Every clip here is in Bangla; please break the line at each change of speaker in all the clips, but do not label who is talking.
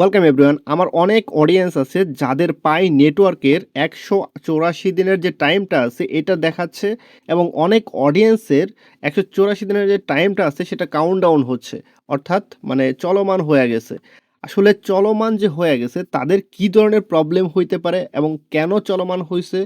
ওয়েলকাম এভরিওয়ান আমার অনেক অডিয়েন্স আছে যাদের পাই নেটওয়ার্কের একশো চৌরাশি দিনের যে টাইমটা আছে, এটা দেখাচ্ছে এবং অনেক অডিয়েন্সের একশো চৌরাশি দিনের যে টাইমটা আছে, সেটা কাউন্ট ডাউন হচ্ছে। অর্থাৎ মানে চলমান হয়ে গেছে। আসলে চলমান যে হয়ে গেছে, তাদের কি ধরনের প্রবলেম হইতে পারে এবং কেন চলমান হয়েছে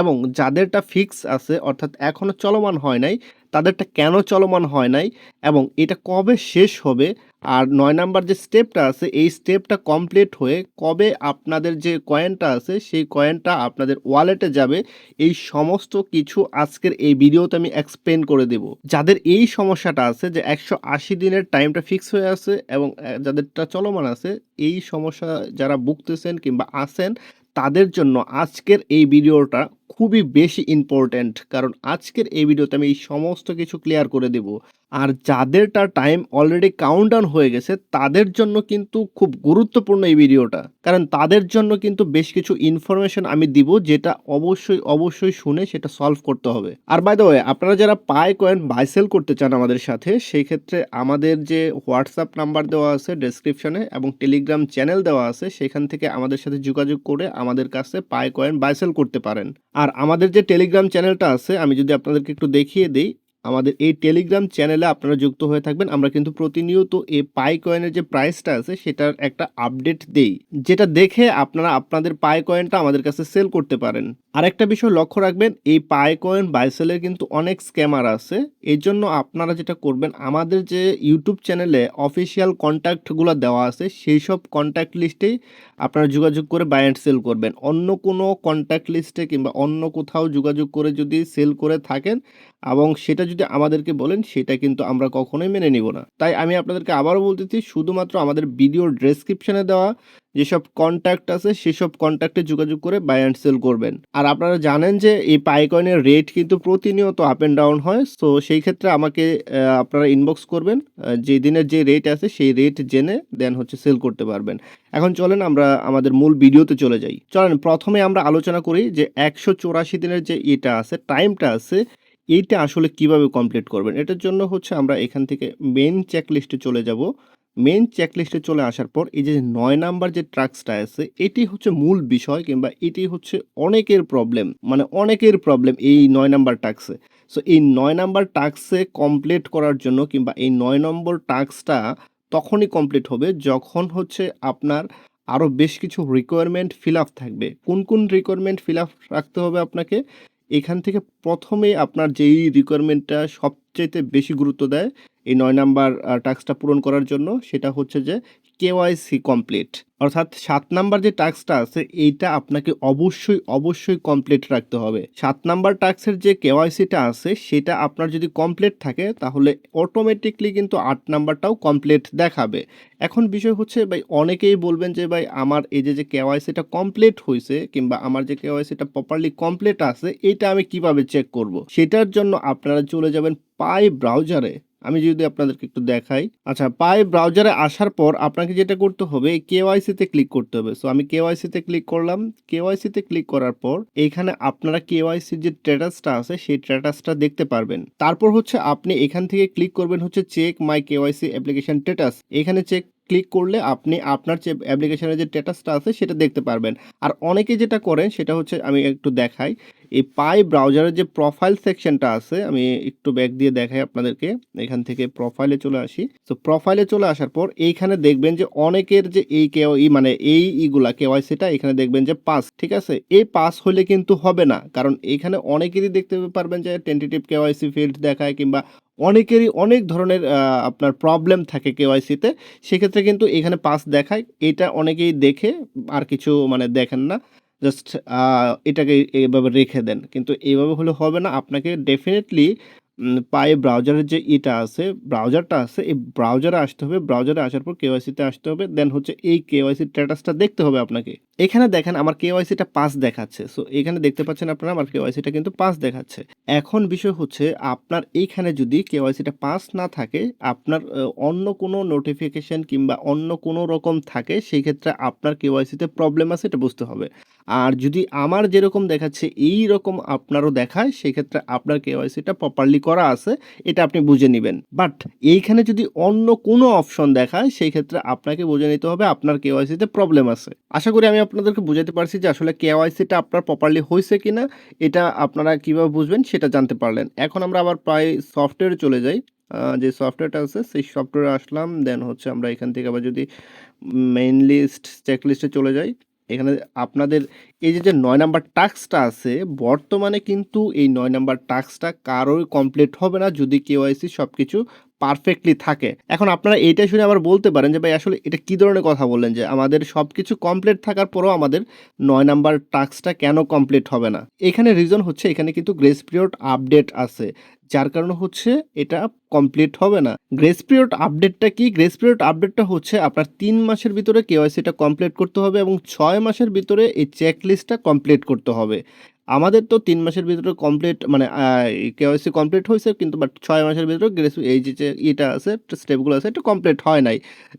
এবং যাদেরটা ফিক্স আছে, অর্থাৎ এখনও চলমান হয় নাই, তাদেরটা কেন চলমান হয় নাই এবং এটা কবে শেষ হবে? আর নয় নাম্বার যে স্টেপটা আছে, এই স্টেপটা কমপ্লিট হয়ে কবে আপনাদের যে কয়েনটা আছে, সেই কয়েনটা আপনাদের ওয়ালেটে যাবে, এই সমস্ত কিছু আজকের এই ভিডিওতে আমি এক্সপ্লেন করে দেব। যাদের এই সমস্যাটা আছে যে একশো আশি দিনের টাইমটা ফিক্স হয়ে আছে এবং যাদেরটা চলমান আছে, এই সমস্যা যারা ভুগতেছেন কিংবা আছেন, তাদের জন্য আজকের এই ভিডিওটা খুবই বেশি ইম্পর্ট্যান্ট কারণ আজকের এই ভিডিওতে আমি এই সমস্ত কিছু ক্লিয়ার করে দেব। আর যাদেরটা টাইম অলরেডি কাউন্টডাউন হয়ে গেছে, তাদের জন্য কিন্তু খুব গুরুত্বপূর্ণ এই ভিডিওটা কারণ তাদের জন্য কিন্তু বেশ কিছু ইনফরমেশন আমি দিব, যেটা অবশ্যই অবশ্যই শুনে সেটা সলভ করতে হবে। আর বাই দ্য ওয়ে আপনারা যারা পায় কয়েন বাই সেল করতে চান আমাদের সাথে, সেই ক্ষেত্রে আমাদের যে হোয়াটসঅ্যাপ নাম্বার দেওয়া আছে ডেসক্রিপশনে এবং টেলিগ্রাম চ্যানেল দেওয়া আছে, সেখান থেকে আমাদের সাথে যোগাযোগ করে আমাদের কাছে পাই কয়েন বাই সেল করতে পারেন। আর আমাদের যে টেলিগ্রাম চ্যানেলটা আছে আমি যদি আপনাদেরকে একটু দেখিয়ে দিই আমাদের এই টেলিগ্রাম চ্যানেলে আপনারা যুক্ত হয়ে থাকবেন। আমরা কিন্তু প্রতিনিয়ত এই পাই কয়েনের যে প্রাইসটা আছে, সেটার একটা আপডেট দেই, যেটা দেখে আপনারা আপনাদের পাই কয়েনটা আমাদের কাছে সেল করতে পারেন। আরেকটা বিষয় লক্ষ্য রাখবেন, এই পাই কয়েন বাই সেলের কিন্তু অনেক স্ক্যামার আছে। এই জন্য আপনারা যেটা করবেন, আমাদের যে ইউটিউব চ্যানেলে অফিসিয়াল কন্ট্যাক্টগুলো দেওয়া আছে, সেই সব কন্ট্যাক্ট লিস্টেই আপনারা যোগাযোগ করে বাই অ্যান্ড সেল করবেন। অন্য কোনো কন্ট্যাক্ট লিস্টে কিংবা অন্য কোথাও যোগাযোগ করে যদি সেল করে থাকেন, এবং সেটা যদি আমাদেরকে বলেন, সেটা কিন্তু আমরা কখনোই মেনে নিব না। তাই আমি আপনাদেরকে আবারও বলতেছি, শুধুমাত্র আমাদের ভিডিওর ডেসক্রিপশনে দেওয়া যেসব কন্ট্যাক্ট আছে, সেসব কন্ট্যাক্টে যোগাযোগ করে বাই অ্যান্ড সেল করবেন। আর আপনারা জানেন যে এই পাইকয়েনের রেট কিন্তু প্রতিনিয়ত আপ অ্যান্ড ডাউন হয় সো সেই ক্ষেত্রে আমাকে আপনারা ইনবক্স করবেন যে দিনের যে রেট আছে, সেই রেট জেনে দেন হচ্ছে সেল করতে পারবেন। এখন চলেন আমরা আমাদের মূল ভিডিওতে চলে যাই। চলেন, প্রথমে আমরা আলোচনা করি যে একশো চৌরাশি দিনের যে এটা আছে টাইমটা আছে এইটা আসলে কীভাবে কমপ্লিট করবেন? এটার জন্য হচ্ছে আমরা এখান থেকে মেন চেকলিস্টে চলে যাব। মেন চেকলিস্টে চলে আসার পর এই যে নয় নাম্বার যে ট্রাক্সটা আছে, এটি হচ্ছে মূল বিষয় কিংবা এটি হচ্ছে অনেকের প্রবলেম মানে অনেকের প্রবলেম এই নয় নাম্বার টাক্সে সো এই নয় নাম্বার টাক্সে কমপ্লিট করার জন্য কিংবা এই নয় নম্বর টাক্সটা তখনই কমপ্লিট হবে যখন হচ্ছে আপনার আরও বেশ কিছু রিকোয়ারমেন্ট ফিল আপ থাকবে। কোন কোন রিকোয়ারমেন্ট ফিল আপ রাখতে হবে আপনাকে? এখান থেকে প্রথমে আপনার যেই রিকোয়ারমেন্টটা সবচাইতে বেশি গুরুত্ব দেয়, এই নয় নাম্বার টাস্কটা পূরণ করার জন্য, সেটা হচ্ছে যে কেওয়াইসি কমপ্লিট অর্থাৎ সাত নাম্বার যে টাস্কটা আছে, এইটা আপনাকে অবশ্যই অবশ্যই কমপ্লিট রাখতে হবে। সাত নাম্বার টাস্কের যে কেওয়াইসিটা আছে, সেটা আপনার যদি কমপ্লিট থাকে, তাহলে অটোমেটিকলি কিন্তু আট নাম্বারটাও কমপ্লিট দেখাবে। এখন বিষয় হচ্ছে, ভাই, অনেকেই বলবেন যে, ভাই, আমার এই যে যে কেওয়াইসিটা কমপ্লিট হয়েছে কিংবা আমার যে কেওয়াইসিটা প্রপারলি কমপ্লিট আছে এটা আমি কীভাবে চেক করব? সেটার জন্য আপনারা চলে যাবেন পাই ব্রাউজারে আমি যদি আপনাদেরকে একটু দেখাই। আচ্ছা পাই ব্রাউজারে আসার পর আপনাকে যেটা করতে হবে কেওয়াইসিতে ক্লিক করতে হবে। সো আমি কেওয়াইসিতে ক্লিক করলাম। কেওয়াইসিতে ক্লিক করার পর এখানে আপনারা কেওয়াইসির যে স্ট্যাটাসটা আছে, সেই স্ট্যাটাসটা দেখতে পারবেন। তারপর হচ্ছে আপনি এখান থেকে ক্লিক করবেন হচ্ছে check my KYC application status এখানে চেক ক্লিক করলে আপনি আপনার যে অ্যাপ্লিকেশনের যে স্ট্যাটাসটা আছে, সেটা দেখতে পারবেন। আর অনেকে যেটা করেন, সেটা হচ্ছে আমি একটু দেখাই। এই পাই ব্রাউজারের যে প্রোফাইল সেকশনটা আছে, আমি একটু ব্যাক দিয়ে দেখাই আপনাদেরকে। এখান থেকে প্রোফাইলে চলে আসি। তো প্রোফাইলে চলে আসার পর এইখানে দেখবেন যে অনেকের যে এই কে মানে এই ইগুলা, কেওয়াইসিটা এখানে দেখবেন যে পাস ঠিক আছে? এই পাস হলে কিন্তু হবে না। কারণ এখানে অনেকেরই দেখতে পারবেন যে টেন্টেটিভ কেওয়াইসি ফিল্ড দেখায় কিংবা অনেকেরই অনেক ধরনের আপনার প্রবলেম থাকে কেওয়াইসিতে। সেক্ষেত্রে কিন্তু এখানে পাস দেখায়। এটা অনেকেই দেখে, আর কিছু মানে দেখেন না। জাস্ট এটাকে এভাবে রেখে দেন। কিন্তু এইভাবে হলে হবে না। আপনাকে ডেফিনেটলি পায়ে ব্রাউজারের যে ইটা আছে ব্রাউজারটা আছে, এই ব্রাউজারে আসতে হবে। ব্রাউজারে আসার পর কেওয়াইসিতে আসতে হবে। দেন হচ্ছে এই কেওয়াইসি স্ট্যাটাসটা দেখতে হবে আপনাকে। এখানে দেখেন আমার কেওয়াইসিটা পাস দেখাচ্ছে। সো এখানে দেখতে পাচ্ছেন আপনারা, আমার কেওয়াইসিটা কিন্তু পাস দেখাচ্ছে। এখন বিষয় হচ্ছে, আপনার এইখানে যদি কেওয়াইসিটা পাস না থাকে, আপনার অন্য কোনো নোটিফিকেশন কিংবা অন্য কোনো রকম থাকে সেই ক্ষেত্রে আপনার কেওয়াইসিতে প্রবলেম আছে, এটা বুঝতে হবে। আর যদি আমার যেরকম দেখাচ্ছে এই রকম আপনারও দেখায় সেই ক্ষেত্রে আপনার কেওয়াইসিটা প্রপারলি করা আছে, এটা আপনি বুঝে নেবেন। বাট এইখানে যদি অন্য কোনো অপশন দেখায় সেই ক্ষেত্রে আপনাকে বুঝে নিতে হবে আপনার কেওয়াইসিতে প্রবলেম আছে। আশা করি আমি আপনাদেরকে বুঝাতে পারছি যে আসলে কেওয়াইসিটা আপনার প্রপারলি হয়েছে কি না এটা আপনারা কীভাবে বুঝবেন সেটা জানতে পারলেন। এখন আমরা আবার প্রায় সফটওয়্যারে চলে যাই। যে সফটওয়্যারটা আছে, সেই সফটওয়্যারে আসলাম দেন হচ্ছে আমরা এখান থেকে আবার যদি মেইন লিস্ট চেক লিস্টে চলে যাই, এখানে আপনাদের এই যে যে নয় নাম্বার টাস্কটা আছে, বর্তমানে কিন্তু এই নয় নাম্বার টাস্কটা কারোর কমপ্লিট হবে না যদি কেওয়াইসি সব কিছু পারফেক্টলি থাকে। এখন আপনারা এইটা শুনে আবার বলতে পারেন যে, ভাই, আসলে এটা কী ধরনের কথা বললেন যে, আমাদের সব কিছু কমপ্লিট থাকার পরেও আমাদের নয় নাম্বার টাস্কটা কেন কমপ্লিট হবে না? এখানে রিজন হচ্ছে, এখানে কিন্তু গ্রেস পিরিয়ড আপডেট আছে। যার কারণে হচ্ছে, এটা কমপ্লিট হবে না। গ্রেস পিরিয়ড আপডেটটা কি? গ্রেস পিরিয়ড আপডেটটা হচ্ছে আপনার তিন মাসের ভিতরে কেওয়াইসিটা কমপ্লিট করতে হবে এবং ছয় মাসের ভিতরে এই চেক লিস্টটা কমপ্লিট করতে হবে। আমাদের তো তিন মাসের ভিতরে কমপ্লিট মানে কেওয়াইসি কমপ্লিট হয়েছে, কিন্তু বাট ছয় মাসের ভিতরে গ্রেস এই যে ইটা আছে স্টেপগুলো আছে একটু কমপ্লিট হয় নাই।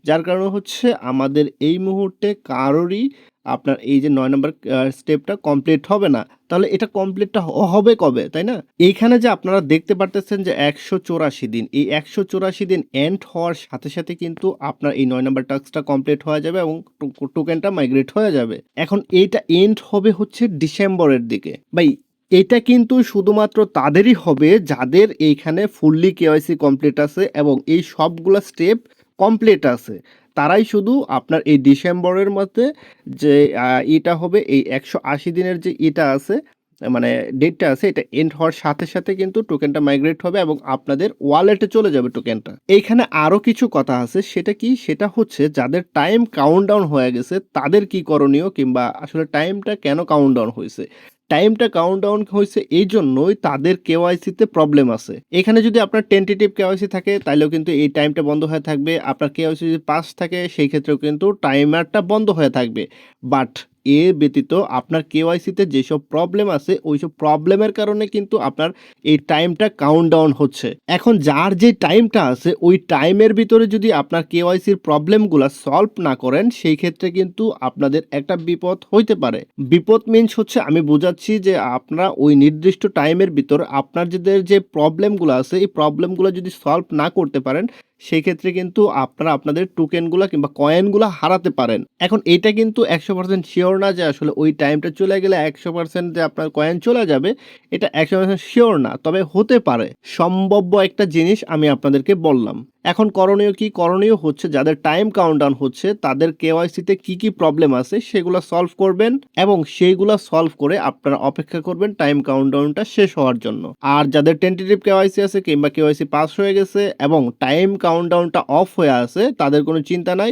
যার কারণে হচ্ছে আমাদের এই মুহূর্তে কারোরই আপনার এই যে নয় নম্বর স্টেপটা কমপ্লিট হবে না, তাহলে এটা কমপ্লিটটা হবে কবে, তাই না? এইখানে যে আপনারা দেখতে পারতেছেন যে একশো চৌরাশি দিন, এই একশো চৌরাশি দিন এন্ড হওয়ার সাথে সাথে কিন্তু আপনার এই নয় নম্বর টাস্কটা কমপ্লিট হয়ে যাবে এবং টোকেনটা মাইগ্রেট হয়ে যাবে। এখন এইটা এন্ড হবে হচ্ছে ডিসেম্বরের দিকে। বাই এটা কিন্তু শুধুমাত্র তাদেরই হবে যাদের এইখানে ফুললি কেওয়াইসি কমপ্লিট আছে এবং এই সবগুলো স্টেপ কমপ্লিট আছে। তারাই শুধু আপনার এই ডিসেম্বরের মধ্যে যে এটা হবে, এই একশো আশি দিনের যে এটা আছে মানে ডেটটা আছে, এটা এন্ড হওয়ার সাথে সাথে কিন্তু টোকেনটা মাইগ্রেট হবে এবং আপনাদের ওয়ালেটে চলে যাবে টোকেনটা এইখানে আরও কিছু কথা আছে, সেটা কি? সেটা হচ্ছে যাদের টাইম কাউন্টডাউন হয়ে গেছে, তাদের কি করণীয় কিংবা আসলে টাইমটা কেন কাউন্টডাউন হয়েছে? টাইমটা কাউন্ট ডাউন হয়েছে এই জন্যই তাদের কেওয়াইসিতে প্রবলেম আছে। এখানে যদি আপনার টেন্টেটিভ কেওয়াইসি থাকে তাহলেও কিন্তু এই টাইমটা বন্ধ হয়ে থাকবে। আপনার কেওয়াইসি যদি পাস থাকে, সেই ক্ষেত্রেও কিন্তু টাইমারটা বন্ধ হয়ে থাকবে। বাট এ ব্যতীত আপনার কেওয়াইসিতে যেসব প্রবলেম আছে, ওইসব প্রবলেমের কারণে কিন্তু আপনার এই টাইমটা কাউন্ট ডাউন হচ্ছে। এখন যার যে টাইমটা আছে, ওই টাইমের ভিতরে যদি আপনার কেওয়াইসির প্রবলেমগুলো সলভ না করেন, সেই ক্ষেত্রে কিন্তু আপনাদের একটা বিপদ হইতে পারে। বিপদ মিনস হচ্ছে, আমি বোঝাচ্ছি যে আপনারা ওই নির্দিষ্ট টাইমের ভিতর আপনার যাদের যে প্রবলেমগুলো আছে, এই প্রবলেমগুলো যদি সলভ না করতে পারেন সেই ক্ষেত্রে কিন্তু আপনারা আপনাদের টোকেনগুলো কিংবা কয়েনগুলো হারাতে পারেন। এখন এটা কিন্তু একশো পার্সেন্ট শিওর না যে আসলে ওই টাইমটা চলে গেলে একশো পার্সেন্ট যে আপনার কয়েন চলে যাবে, এটা একশো পার্সেন্ট শিওর না। তবে হতে পারে। সম্ভাব্য একটা জিনিস আমি আপনাদেরকে বললাম। এখন করণীয় কি? করণীয় হচ্ছে যাদের টাইম কাউন্টডাউন হচ্ছে, তাদের কেওয়াইসিতে কি কি প্রবলেম আছে সেগুলো সলভ করবেন এবং সেইগুলো সলভ করে আপনারা অপেক্ষা করবেন টাইম কাউন্টডাউনটা শেষ হওয়ার জন্য। আর যাদের টেন্টেটিভ কেওয়াইসি আছে কিংবা কেওয়াইসি পাস হয়ে গেছে এবং টাইম কাউন্টডাউনটা অফ হয়ে আছে, তাদের কোনো চিন্তা নাই।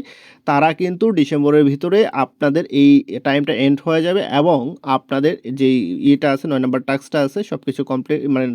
তারা কিন্তু ডিসেম্বরের ভিতরে আপনাদের এই টাইমটা এন্ড হয়ে যাবে এবং আপনাদের যেই ইয়েটা আছে, নয় নম্বর টাস্কটা আছে সব কিছু কমপ্লিট মানে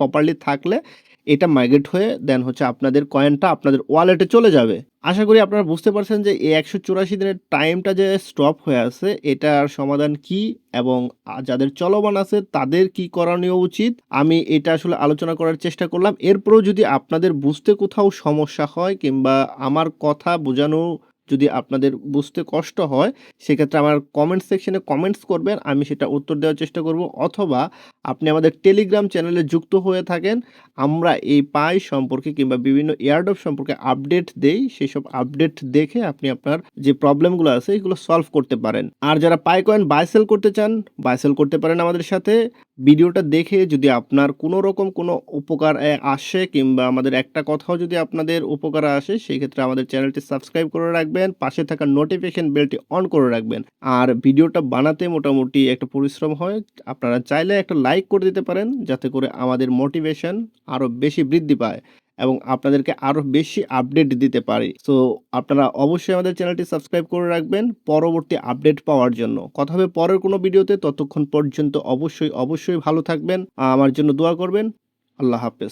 প্রপারলি থাকলে এটা মাইগ্রেট হয়ে দেন হচ্ছে আপনাদের কয়েনটা আপনাদের ওয়ালেটে চলে যাবে। আশা করি আপনারা বুঝতে পারছেন যে এই একশো চুরাশি দিনের টাইমটা যে স্টপ হয়ে আছে, এটার সমাধান কি এবং যাদের চলমান আছে, তাদের কি করণীয় উচিত? আমি এটা আসলে আলোচনা করার চেষ্টা করলাম। এরপরেও যদি আপনাদের বুঝতে কোথাও সমস্যা হয় কিংবা আমার কথা বোঝানো যদি আপনাদের বুঝতে কষ্ট হয়, সেক্ষেত্রে আমার কমেন্ট সেকশনে কমেন্টস করবেন, আমি সেটা উত্তর দেওয়ার চেষ্টা করব। অথবা আপনি আমাদের টেলিগ্রাম চ্যানেলে যুক্ত হয়ে থাকেন, আমরা এই পাই সম্পর্কে কিংবা বিভিন্ন এয়ারডপ সম্পর্কে আপডেট দেই সেই সব আপডেট দেখে আপনি আপনার যে প্রবলেমগুলো আছে, এগুলো সলভ করতে পারেন। আর যারা পাই কয়েন বাইসেল করতে চান বাইসেল করতে পারেন আমাদের সাথে। ভিডিওটা দেখে যদি আপনার কোনো রকম কোনো উপকার আসে কিংবা আমাদের একটা কথাও যদি আপনাদের উপকার আসে সেই ক্ষেত্রে আমাদের চ্যানেলটি সাবস্ক্রাইব করে রাখবেন, পাশে থাকা নোটিফিকেশন বেলটি অন করে রাখবেন। আর ভিডিওটা বানাতে মোটামুটি একটা পরিশ্রম হয়। আপনারা চাইলে একটা লাইক করে দিতে পারেন, যাতে করে আমাদের মোটিভেশন আরও বেশি বৃদ্ধি পায়। এবং আপনাদেরকে আরও বেশি আপডেট দিতে পারি। সো আপনারা অবশ্যই আমাদের চ্যানেলটি সাবস্ক্রাইব করে রাখবেন পরবর্তী আপডেট পাওয়ার জন্য। কথা হবে পরের কোনো ভিডিওতে। ততক্ষণ পর্যন্ত অবশ্যই অবশ্যই ভালো থাকবেন। আমার জন্য দোয়া করবেন। আল্লাহ হাফেজ।